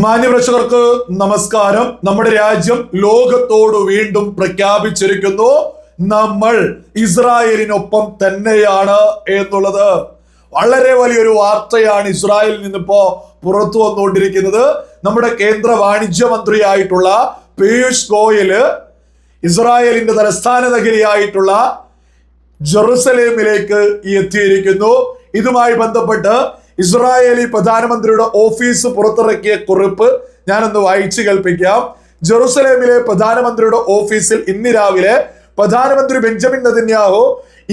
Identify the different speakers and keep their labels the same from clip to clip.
Speaker 1: മാന്യപ്രേക്ഷകർക്ക് നമസ്കാരം. നമ്മുടെ രാജ്യം ലോകത്തോട് വീണ്ടും പ്രഖ്യാപിച്ചിരിക്കുന്നു. നമ്മൾ ഇസ്രായേലിനൊപ്പം തന്നെയാണ് എന്നുള്ളത്. വളരെ വലിയൊരു വാർത്തയാണ് ഇസ്രായേലിൽ നിന്നിപ്പോ പുറത്തു വന്നുകൊണ്ടിരിക്കുന്നത്. നമ്മുടെ കേന്ദ്ര വാണിജ്യ മന്ത്രിയായിട്ടുള്ള പീയൂഷ് ഗോയൽ ഇസ്രായേലിന്റെ തലസ്ഥാന നഗരിയായിട്ടുള്ള ജെറുസലേമിലേക്ക് എത്തിയിരിക്കുന്നു. ഇതുമായി ബന്ധപ്പെട്ട് ഇസ്രായേലി പ്രധാനമന്ത്രിയുടെ ഓഫീസ് പുറത്തിറക്കിയ കുറിപ്പ് ഞാനൊന്ന് വായിച്ചു കേൾപ്പിക്കാം. ജെറുസലേമിലെ പ്രധാനമന്ത്രിയുടെ ഓഫീസിൽ ഇന്ന് രാവിലെ പ്രധാനമന്ത്രി ബെഞ്ചമിൻ നദിന്യാഹു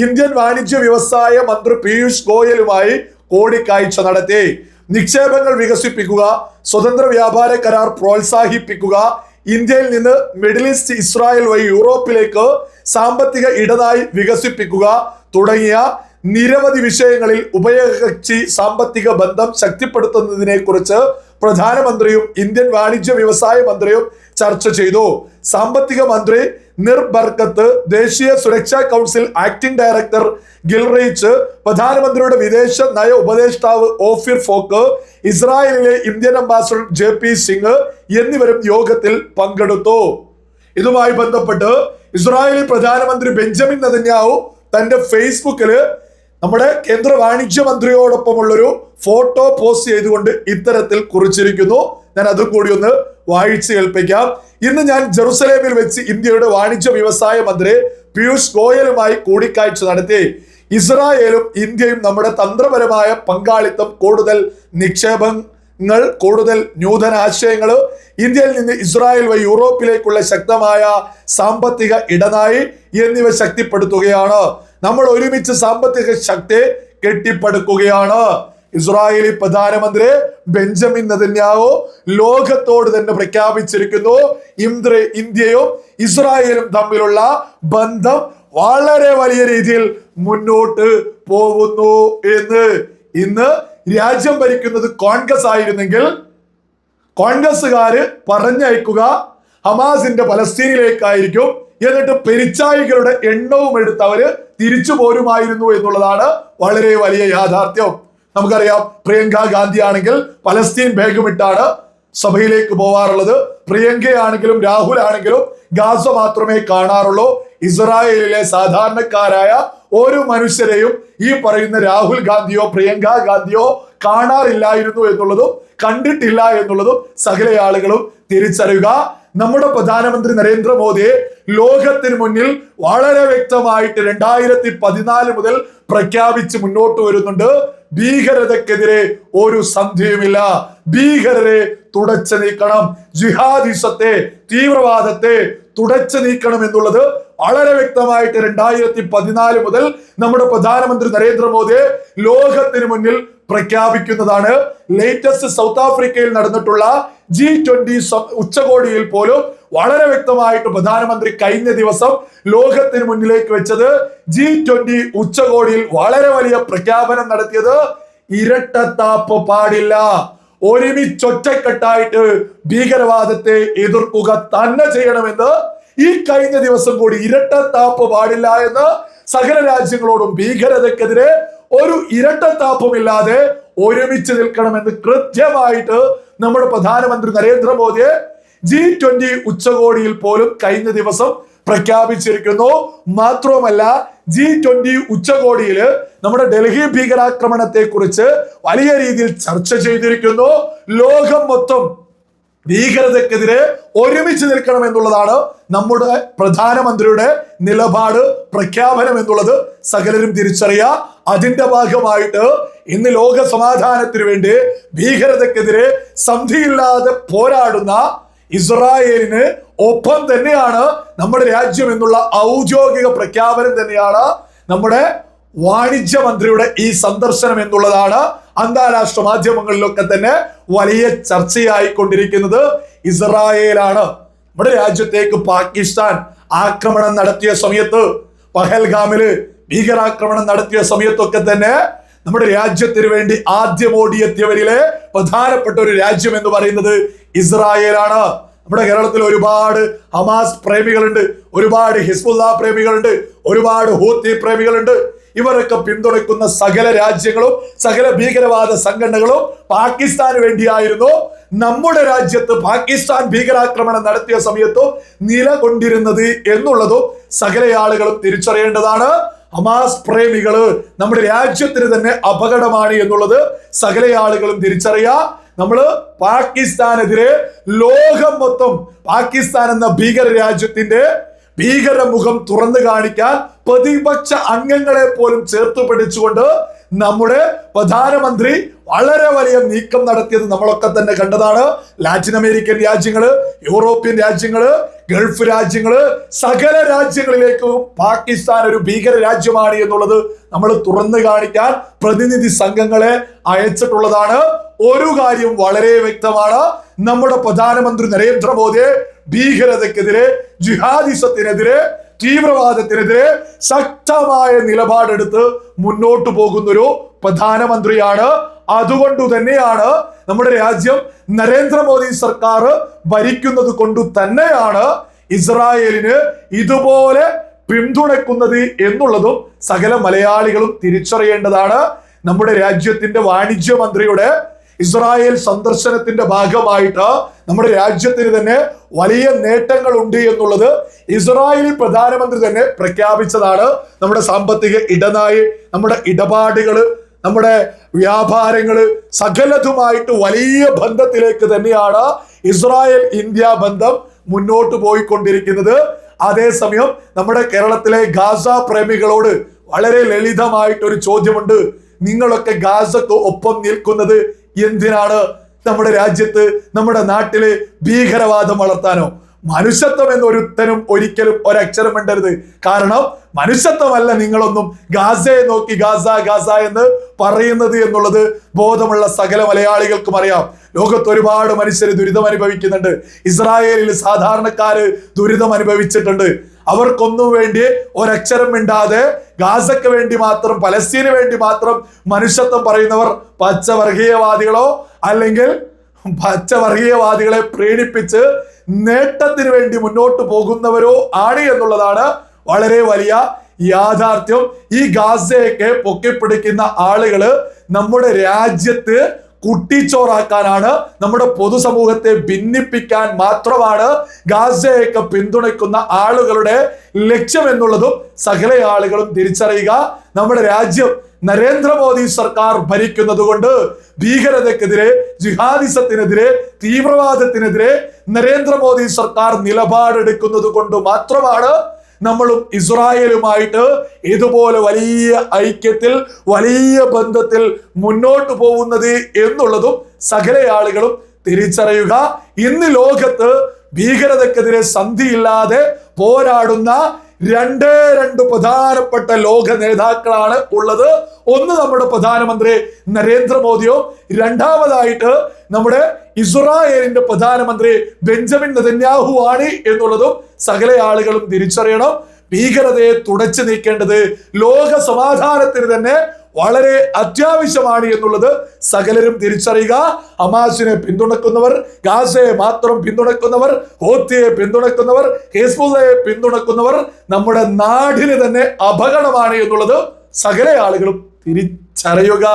Speaker 1: ഇന്ത്യൻ വാണിജ്യ വ്യവസായ മന്ത്രി പീയൂഷ് ഗോയലുമായി കൂടിക്കാഴ്ച നടത്തി. നിക്ഷേപങ്ങൾ വികസിപ്പിക്കുക സ്വതന്ത്ര വ്യാപാര കരാർ പ്രോത്സാഹിപ്പിക്കുക ഇന്ത്യയിൽ നിന്ന് മിഡിൽ ഈസ്റ്റ് ഇസ്രായേൽ വഴി യൂറോപ്പിലേക്ക് സാമ്പത്തിക ഇടനായി വികസിപ്പിക്കുക തുടങ്ങിയ നിരവധി വിഷയങ്ങളിൽ ഉഭയകക്ഷി സാമ്പത്തിക ബന്ധം ശക്തിപ്പെടുത്തുന്നതിനെ കുറിച്ച് പ്രധാനമന്ത്രിയും ഇന്ത്യൻ വാണിജ്യ വ്യവസായ മന്ത്രിയും ചർച്ച ചെയ്തു. സാമ്പത്തിക മന്ത്രി നിർബർക്കത്ത് ദേശീയ സുരക്ഷാ കൗൺസിൽ ആക്ടിംഗ് ഡയറക്ടർ ഗിൽറീച്ച് പ്രധാനമന്ത്രിയുടെ വിദേശ നയ ഉപദേഷ്ടാവ് ഓഫിർ ഫോക്ക് ഇസ്രായേലിലെ Indian ambassador J P Singh എന്നിവരും യോഗത്തിൽ പങ്കെടുത്തു. ഇതുമായി ബന്ധപ്പെട്ട് ഇസ്രായേലി പ്രധാനമന്ത്രി ബെഞ്ചമിൻ നെതന്യാഹു തന്റെ ഫേസ്ബുക്കിൽ നമ്മുടെ കേന്ദ്ര വാണിജ്യ മന്ത്രിയോടൊപ്പമുള്ളൊരു ഫോട്ടോ പോസ്റ്റ് ചെയ്തുകൊണ്ട് ഇത്തരത്തിൽ കുറിച്ചിരിക്കുന്നു. ഞാൻ അതും കൂടി ഒന്ന് വായിച്ചു കേൾപ്പിക്കാം. ഇന്ന് ഞാൻ ജെറുസലേമിൽ വെച്ച് ഇന്ത്യയുടെ വാണിജ്യ വ്യവസായ മന്ത്രി പീയൂഷ് ഗോയലുമായി കൂടിക്കാഴ്ച നടത്തി. ഇസ്രായേലും ഇന്ത്യയും നമ്മുടെ തന്ത്രപരമായ പങ്കാളിത്തം കൂടുതൽ നിക്ഷേപങ്ങൾ കൂടുതൽ നൂതന ആശയങ്ങൾ ഇന്ത്യയിൽ നിന്ന് ഇസ്രായേൽ വഴി യൂറോപ്പിലേക്കുള്ള ശക്തമായ സാമ്പത്തിക ഇടനായി എന്നിവ ശക്തിപ്പെടുത്തുകയാണ്. നമ്മൾ ഒരുമിച്ച് സാമ്പത്തിക ശക്തി കെട്ടിപ്പടുക്കുകയാണ്. ഇസ്രായേലി പ്രധാനമന്ത്രി ബെഞ്ചമിൻ നദന്യാവോ ലോകത്തോട് തന്നെ പ്രഖ്യാപിച്ചിരിക്കുന്നു. ഇന്ദ്ര ഇന്ത്യയും ഇസ്രായേലും തമ്മിലുള്ള ബന്ധം വളരെ വലിയ രീതിയിൽ മുന്നോട്ട് പോകുന്നു എന്ന്. ഇന്ന് രാജ്യം ഭരിക്കുന്നത് കോൺഗ്രസ് ആയിരുന്നെങ്കിൽ കോൺഗ്രസ്സുകാര് പറഞ്ഞയക്കുക ഹമാസിന്റെ പലസ്തീനിലേക്കായിരിക്കും എന്നിട്ട് പെരിച്ചായികളുടെ എണ്ണവും എടുത്ത് അവർ തിരിച്ചു പോരുമായിരുന്നു എന്നുള്ളതാണ് വളരെ വലിയ യാഥാർത്ഥ്യം. നമുക്കറിയാം പ്രിയങ്ക ഗാന്ധി ആണെങ്കിൽ പലസ്തീൻ ബേഗമിട്ടാണ് സഭയിലേക്ക് പോവാറുള്ളത്. പ്രിയങ്കയാണെങ്കിലും രാഹുൽ ആണെങ്കിലും ഗാസ മാത്രമേ കാണാറുള്ളൂ. ഇസ്രായേലിലെ സാധാരണക്കാരായ ഓരോ മനുഷ്യരെയും ഈ പറയുന്ന രാഹുൽ ഗാന്ധിയോ പ്രിയങ്ക ഗാന്ധിയോ കാണാറില്ലായിരുന്നു എന്നുള്ളതും കണ്ടിട്ടില്ല എന്നുള്ളതും സകല ആളുകളും തിരിച്ചറിയുക. നമ്മുടെ പ്രധാനമന്ത്രി നരേന്ദ്രമോദിയെ ലോകത്തിന് മുന്നിൽ വളരെ വ്യക്തമായിട്ട് രണ്ടായിരത്തി പതിനാല് മുതൽ പ്രഖ്യാപിച്ച് മുന്നോട്ട് വരുന്നുണ്ട്. ഭീകരതക്കെതിരെ ഒരു സന്ധിയുമില്ല. ഭീകരരെ തുടച്ചു നീക്കണം. ജിഹാദിസത്തെ തീവ്രവാദത്തെ തുടച്ചു നീക്കണം എന്നുള്ളത് വളരെ വ്യക്തമായിട്ട് രണ്ടായിരത്തി പതിനാല് മുതൽ നമ്മുടെ പ്രധാനമന്ത്രി നരേന്ദ്രമോദിയെ ലോകത്തിന് മുന്നിൽ പ്രഖ്യാപിക്കുന്നതാണ്. ലേറ്റസ്റ്റ് സൗത്ത് ആഫ്രിക്കയിൽ നടന്നിട്ടുള്ള ജി ട്വന്റി ഉച്ചകോടിയിൽ പോലും വളരെ വ്യക്തമായിട്ട് പ്രധാനമന്ത്രി കഴിഞ്ഞ ദിവസം ലോകത്തിന് മുന്നിലേക്ക് വെച്ചത് ജി ട്വന്റി ഉച്ചകോടിയിൽ വളരെ വലിയ പ്രഖ്യാപനം നടത്തിയത് ഇരട്ടത്താപ്പ് പാടില്ല. ഒരുമിച്ചൊറ്റക്കെട്ടായിട്ട് ഭീകരവാദത്തെ എതിർക്കുക തന്നെ ചെയ്യണമെന്ന് ഈ കഴിഞ്ഞ ദിവസം കൂടി ഇരട്ടത്താപ്പ് പാടില്ല എന്ന് സകല രാജ്യങ്ങളോടും ഭീകരതക്കെതിരെ ഒരു ഇരട്ടത്താപ്പുമില്ലാതെ ഒരുമിച്ച് നിൽക്കണമെന്ന് കൃത്യമായിട്ട് നമ്മുടെ പ്രധാനമന്ത്രി നരേന്ദ്രമോദിയെ ജി ട്വന്റി ഉച്ചകോടിയിൽ പോലും കഴിഞ്ഞ ദിവസം പ്രഖ്യാപിച്ചിരിക്കുന്നു. മാത്രവുമല്ല ജി ട്വന്റി ഉച്ചകോടിയിൽ നമ്മുടെ ഡൽഹി ഭീകരാക്രമണത്തെ കുറിച്ച് വലിയ രീതിയിൽ ചർച്ച ചെയ്തിരിക്കുന്നു. ലോകം മൊത്തം ഭീകരതക്കെതിരെ ഒരുമിച്ച് നിൽക്കണം എന്നുള്ളതാണ് നമ്മുടെ പ്രധാനമന്ത്രിയുടെ നിലപാട് പ്രഖ്യാപനം എന്നുള്ളത്. സകലരും തിരിച്ചറിയുക അതിന്റെ ഭാഗമായിട്ട് ഇന്ന് ലോക സമാധാനത്തിന് വേണ്ടി ഭീകരതക്കെതിരെ സന്ധിയില്ലാതെ പോരാടുന്ന ഇസ്രായേലിന് ഒപ്പം തന്നെയാണ് നമ്മുടെ രാജ്യം എന്നുള്ള ഔദ്യോഗിക പ്രഖ്യാപനം തന്നെയാണ് നമ്മുടെ വാണിജ്യ മന്ത്രിയുടെ ഈ സന്ദർശനം എന്നുള്ളതാണ് അന്താരാഷ്ട്ര മാധ്യമങ്ങളിലൊക്കെ തന്നെ വലിയ ചർച്ചയായി കൊണ്ടിരിക്കുന്നത് ഇസ്രായേലാണ്. നമ്മുടെ രാജ്യത്തേക്ക് പാകിസ്ഥാൻ ആക്രമണം നടത്തിയ സമയത്ത് പഹൽഗാമിൽ ഭീകരാക്രമണം നടത്തിയ സമയത്തൊക്കെ തന്നെ നമ്മുടെ രാജ്യത്തിന് വേണ്ടി ആദ്യം ഓടിയെത്തിയവരിലെ പ്രധാനപ്പെട്ട ഒരു രാജ്യം എന്ന് പറയുന്നത് ഇസ്രായേലാണ്. നമ്മുടെ കേരളത്തിൽ ഒരുപാട് ഹമാസ് പ്രേമികളുണ്ട് ഒരുപാട് ഹിസ്ബുല്ല പ്രേമികളുണ്ട് ഒരുപാട് ഹൂത്തി പ്രേമികളുണ്ട്. ഇവരൊക്കെ പിന്തുണയ്ക്കുന്ന സകല രാജ്യങ്ങളും സകല ഭീകരവാദ സംഘടനകളും പാകിസ്ഥാന് വേണ്ടിയായിരുന്നു. നമ്മുടെ രാജ്യത്ത് പാകിസ്ഥാൻ ഭീകരാക്രമണം നടത്തിയ സമയത്തും നിലകൊണ്ടിരുന്നത് എന്നുള്ളതും സകല ആളുകളും തിരിച്ചറിയേണ്ടതാണ്. ഹമാസ് പ്രേമികൾ നമ്മുടെ രാജ്യത്തിന് തന്നെ അപകടമാണ് എന്നുള്ളത് സകല ആളുകളും തിരിച്ചറിയാ. നമ്മൾ പാകിസ്ഥാനെതിരെ ലോകം മൊത്തം പാകിസ്ഥാൻ എന്ന ഭീകര രാജ്യത്തിന്റെ ഭീകര മുഖം തുറന്നു കാണിക്കാൻ പ്രതിപക്ഷ അംഗങ്ങളെ പോലും ചേർത്ത് പിടിച്ചുകൊണ്ട് നമ്മുടെ പ്രധാനമന്ത്രി വളരെ വലിയ നീക്കം നടത്തിയത് നമ്മളൊക്കെ തന്നെ കണ്ടതാണ്. ലാറ്റിൻ അമേരിക്കൻ രാജ്യങ്ങൾ യൂറോപ്യൻ രാജ്യങ്ങൾ ഗൾഫ് രാജ്യങ്ങൾ സകല രാജ്യങ്ങളിലേക്ക് പാകിസ്ഥാൻ ഒരു ഭീകര രാജ്യമാണ് എന്നുള്ളത് നമ്മൾ തുറന്നു കാണിക്കാൻ പ്രതിനിധി സംഘങ്ങളെ അയച്ചിട്ടുള്ളതാണ്. ഒരു കാര്യം വളരെ വ്യക്തമാണ്. നമ്മുടെ പ്രധാനമന്ത്രി നരേന്ദ്രമോദിയെ ഭീകരതക്കെതിരെ ജിഹാദിസത്തിനെതിരെ തീവ്രവാദത്തിനെതിരെ ശക്തമായ നിലപാടെടുത്ത് മുന്നോട്ടു പോകുന്നൊരു പ്രധാനമന്ത്രിയാണ്. അതുകൊണ്ട് തന്നെയാണ് നമ്മുടെ രാജ്യം നരേന്ദ്രമോദി സർക്കാർ ഭരിക്കുന്നത് കൊണ്ട് തന്നെയാണ് ഇസ്രായേലിന് ഇതുപോലെ പിന്തുണയ്ക്കുന്നത് എന്നുള്ളതും സകല മലയാളികളും തിരിച്ചറിയേണ്ടതാണ്. നമ്മുടെ രാജ്യത്തിന്റെ വാണിജ്യ മന്ത്രിയുടെ ഇസ്രായേൽ സന്ദർശനത്തിന്റെ ഭാഗമായിട്ട് നമ്മുടെ രാജ്യത്തിന് തന്നെ വലിയ നേട്ടങ്ങൾ ഉണ്ട് എന്നുള്ളത് ഇസ്രായേലി പ്രധാനമന്ത്രി തന്നെ പ്രഖ്യാപിച്ചതാണ്. നമ്മുടെ സാമ്പത്തിക ഇടനായി നമ്മുടെ ഇടപാടുകൾ നമ്മുടെ വ്യാപാരങ്ങൾ സകലതുമായിട്ട് വലിയ ബന്ധത്തിലേക്ക് തന്നെയാണ് ഇസ്രായേൽ ഇന്ത്യ ബന്ധം മുന്നോട്ട് പോയിക്കൊണ്ടിരിക്കുന്നത്. അതേസമയം നമ്മുടെ കേരളത്തിലെ ഗാസ പ്രേമികളോട് വളരെ ലളിതമായിട്ടൊരു ചോദ്യമുണ്ട്. നിങ്ങളൊക്കെ ഗാസക്ക് ഒപ്പം നിൽക്കുന്നത് എന്തിനാണ് നമ്മുടെ രാജ്യത്ത് നമ്മുടെ നാട്ടിൽ ഭീകരവാദം വളർത്താനോ? മനുഷ്യത്വം എന്നൊരുത്തനും ഒരിക്കലും ഒരക്ഷരം വേണ്ടരുത് കാരണം മനുഷ്യത്വമല്ല നിങ്ങളൊന്നും ഗാസയെ നോക്കി ഗാസ ഗാസ എന്ന് പറയുന്നത് എന്നുള്ളത് ബോധമുള്ള സകല മലയാളികൾക്കും അറിയാം. ലോകത്ത് ഒരുപാട് മനുഷ്യർ ദുരിതം അനുഭവിക്കുന്നുണ്ട്. ഇസ്രായേലിൽ സാധാരണക്കാര് ദുരിതം അനുഭവിച്ചിട്ടുണ്ട്. അവർക്കൊന്നും വേണ്ടി ഒരക്ഷരം മിണ്ടാതെ ഗാസയ്ക്ക് വേണ്ടി മാത്രം പലസ്തീന് വേണ്ടി മാത്രം മനുഷ്യത്വം പറയുന്നവർ പച്ചവർഗീയവാദികളോ അല്ലെങ്കിൽ പച്ചവർഗീയവാദികളെ പ്രേരിപ്പിച്ച് നേട്ടത്തിന് വേണ്ടി മുന്നോട്ട് പോകുന്നവരോ ആണ് എന്നുള്ളതാണ് വളരെ വലിയ യാഥാർത്ഥ്യം. ഈ ഗാസയൊക്കെ പൊക്കിപ്പിടിക്കുന്ന ആളുകൾ നമ്മുടെ രാജ്യത്ത് കുട്ടിച്ചോറാക്കാനാണ് നമ്മുടെ പൊതുസമൂഹത്തെ ഭിന്നിപ്പിക്കാൻ മാത്രമാണ് ഗാസയൊക്കെ പിന്തുണയ്ക്കുന്ന ആളുകളുടെ ലക്ഷ്യം എന്നുള്ളതും സകല ആളുകളും തിരിച്ചറിയുക. നമ്മുടെ രാജ്യം നരേന്ദ്രമോദി സർക്കാർ ഭരിക്കുന്നത് കൊണ്ട് ഭീകരതക്കെതിരെ ജിഹാദിസത്തിനെതിരെ തീവ്രവാദത്തിനെതിരെ നരേന്ദ്രമോദി സർക്കാർ നിലപാടെടുക്കുന്നത് കൊണ്ട് മാത്രമാണ് നമ്മളും ഇസ്രായേലുമായിട്ട് ഇതുപോലെ വലിയ ഐക്യത്തിൽ വലിയ ബന്ധത്തിൽ മുന്നോട്ട് പോകുന്നത് എന്നുള്ളതും സകല ആളുകളും തിരിച്ചറിയുക. ഇന്ന് ലോകത്ത് ഭീകരതക്കെതിരെ സന്ധിയില്ലാതെ പോരാടുന്ന രണ്ടേ രണ്ട് പ്രധാനപ്പെട്ട ലോക നേതാക്കളാണ് ഉള്ളത്. ഒന്ന് നമ്മുടെ പ്രധാനമന്ത്രി നരേന്ദ്രമോദിയോ രണ്ടാമതായിട്ട് നമ്മുടെ ഇസ്രായേലിന്റെ പ്രധാനമന്ത്രി ബെഞ്ചമിൻ നെതന്യാഹു ആണ് എന്നുള്ളതും സകല ആളുകളും തിരിച്ചറിയണം. ഭീകരതയെ തുടച്ചു നീക്കേണ്ടത് ലോക സമാധാനത്തിന് തന്നെ വളരെ അത്യാവശ്യമാണ് എന്നുള്ളത് സകലരും തിരിച്ചറിയുക. ഹമാസിനെ പിന്തുണക്കുന്നവർ ഗാസയെ മാത്രം പിന്തുണക്കുന്നവർ ഹോത്തിയെ പിന്തുണക്കുന്നവർ ഹിസ്ബുള്ളയെ പിന്തുണക്കുന്നവർ നമ്മുടെ നാടിന് തന്നെ അപകടമാണ് എന്നുള്ളത് സകല ആളുകളും തിരിച്ചറിയുക.